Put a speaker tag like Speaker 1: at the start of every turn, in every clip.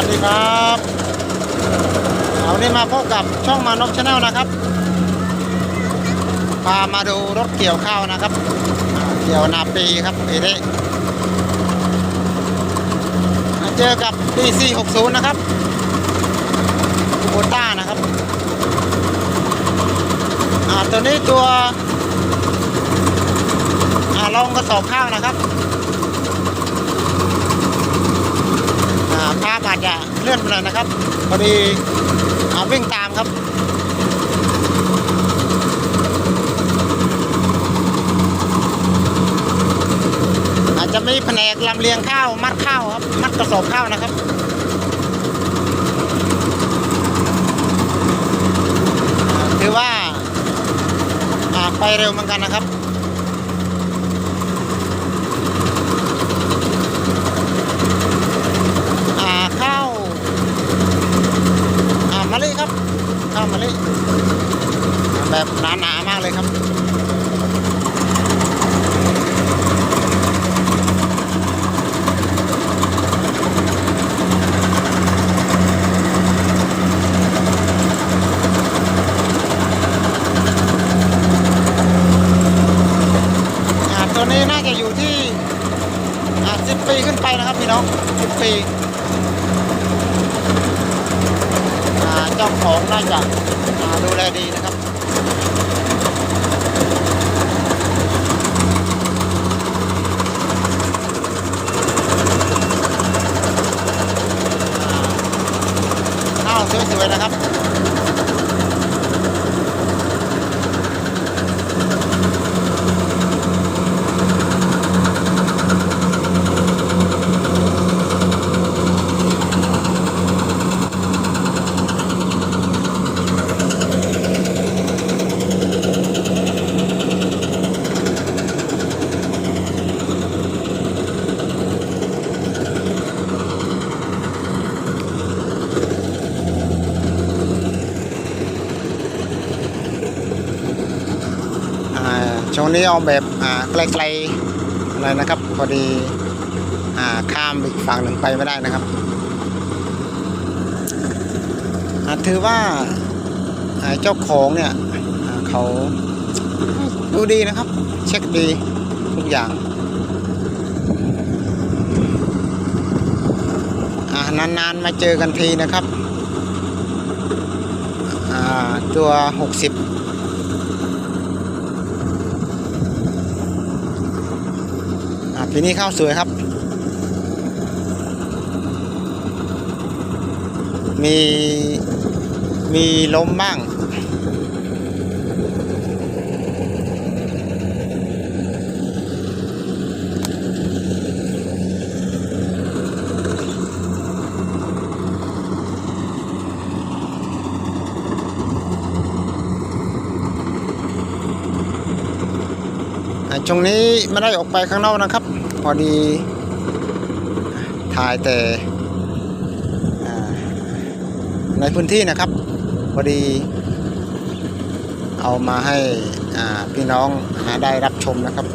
Speaker 1: วัสดีครับเอาวันนี้มาพบกับช่องมานกชาแนลนะครับ พามาดูรถเกี่ยวข้าวนะครับ เกี่ยวนาปีครับปีนี้เจอกับ PC 60 นะครับคูโบต้านะครับอ่าตัวนี้ตัวอ่าลองกระสอบข้าวนะครับ อาจจะเลื่อนไปหน่อยนะครับพอดีอ่าวิ่งตามครับอาจจะมีแผนกลำเลียงข้าวมัดข้าวครับ มัดกระสอบข้าวนะครับถือว่าไปเร็วเหมือนกันนะครับ อ่าข้าวอ่ามะลิครับข้าวมะลิอ่าแบบหนาๆมาก เลยครับอ่าตัวนี้น่าจะอยู่ที่อ่าสิบปีขึ้นไปนะครับพี่น้องสิบปีอ่าเจ้าของน่าจะดูแลดีนะครับอ่าข้าว สวยๆนะครับ วงนี้เอาแบบอ่าไกลๆอะไรนะครับพอดีอ่าข้ามอีกฝั่งหนึ่งไปไม่ได้นะครับถือว่าเจ้าของเนี่ยเขาดูดีนะครับ เช็คดีทุกอย่างนานๆมาเจอกันทีนะครับตัว 60 อ่า ปีนี้ข้าวสวยครับ มีมีล้มบ้างอ่าช่วงนี้ไม่ได้ออกไปข้างนอกนะครับ พอดีถ่ายแต่ในพื้นที่นะครับพอดีเอามาให้พี่น้องหาได้รับชมนะครับ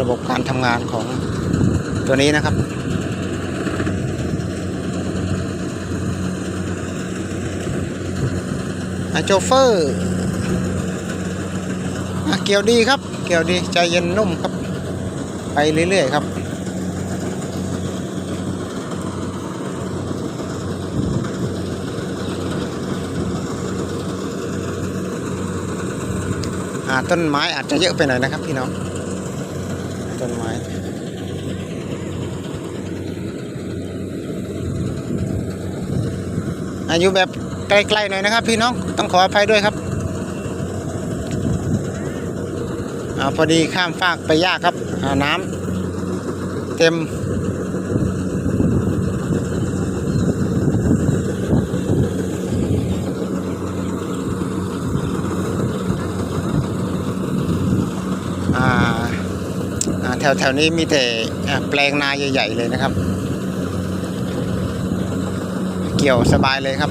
Speaker 1: ระบบการทำงานของตัวนี้นะครับอาโจเฟอร์อะเกี่ยวดีครับ เกี่ยวดีใจเย็นนุ่มครับ ไปเรื่อย ๆ ครับอ่าต้นไม้อาจจะเยอะไปหน่อยนะครับพี่น้องต้นไม้อายุแบบไกลๆหน่อยนะครับ พี่น้องต้องขออภัยด้วยครับอาพอดีข้ามฟากไปยากครับ น้ำเต็มอ่าแถวแถวนี้มีแต่แปลงนาใหญ่ ๆ เลยนะครับ เกี่ยวสบายเลยครับ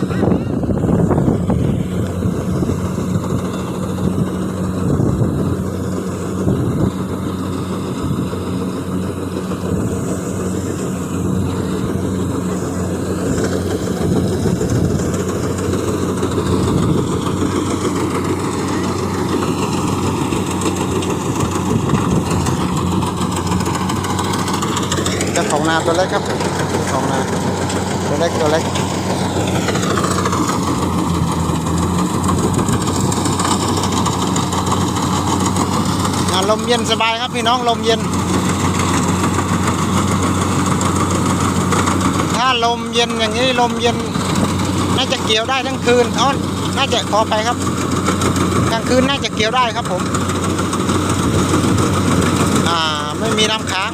Speaker 1: ตัวเล็กครับสองนาตัวเล็กตัวเล็กอ่าลมเย็นสบายครับพี่น้องลมเย็น ถ้าลมเย็นอย่างนี้ลมเย็น น่าจะเกี่ยวได้ทั้งคืนอ๋อน่าจะขอไปครับกลางคืนน่าจะเกี่ยวได้ครับผม อ่าไม่มีน้ำค้าง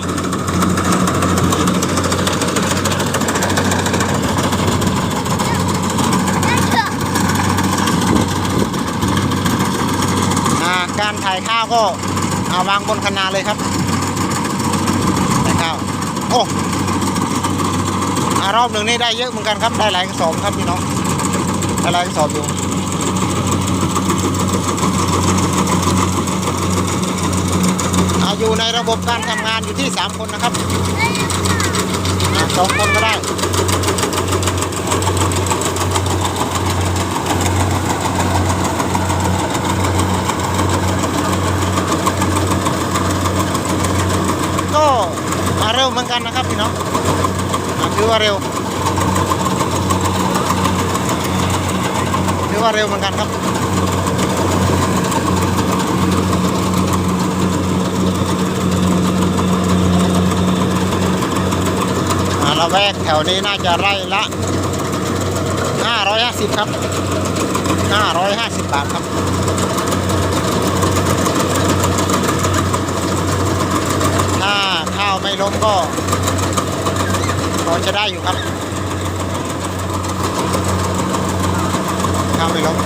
Speaker 1: การถ่ายข้าวก็เอาวางบนคะนาเลยครับถ่ายข้าวโอ้อารอบหนึ่งนี่ได้เยอะเหมือนกันครับ ได้หลายกระสอบครับพี่น้องได้หลายกระสอบอยู่อายู่ในระบบการทำงานอยู่ที่ 3 คนนะครับสองคนก็ได้ ก็มา เหมือนกันนะครับพี่น้องถือว่าเร็วถือว่าเร็วเหมือนกันครับอ่าละแวกแถวนี้น่าจะไร่ละ 550 ครับ 550 บาทครับ ถ้า ข้าวไม่ล้มก็พอจะได้อยู่ครับข้าวไม่ล้ม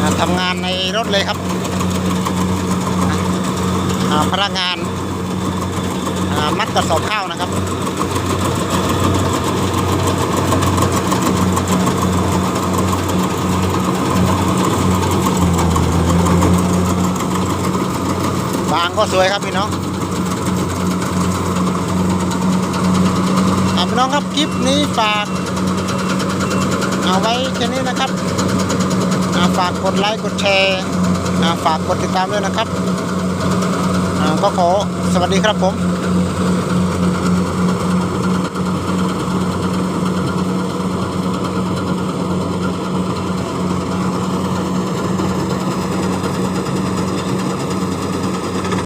Speaker 1: อ่าทำงานในรถเลยครับอ่าพนักงาน มัดกระสอบข้าวนะครับบางก็สวยครับพี่น้องอ่าพี่น้องครับคลิปนี้ฝากเอาไว้แค่นี้นะครับฝากกดไลค์กดแชร์ฝากกดติดตามด้วยนะครับ ก็ขอสวัสดีครับผม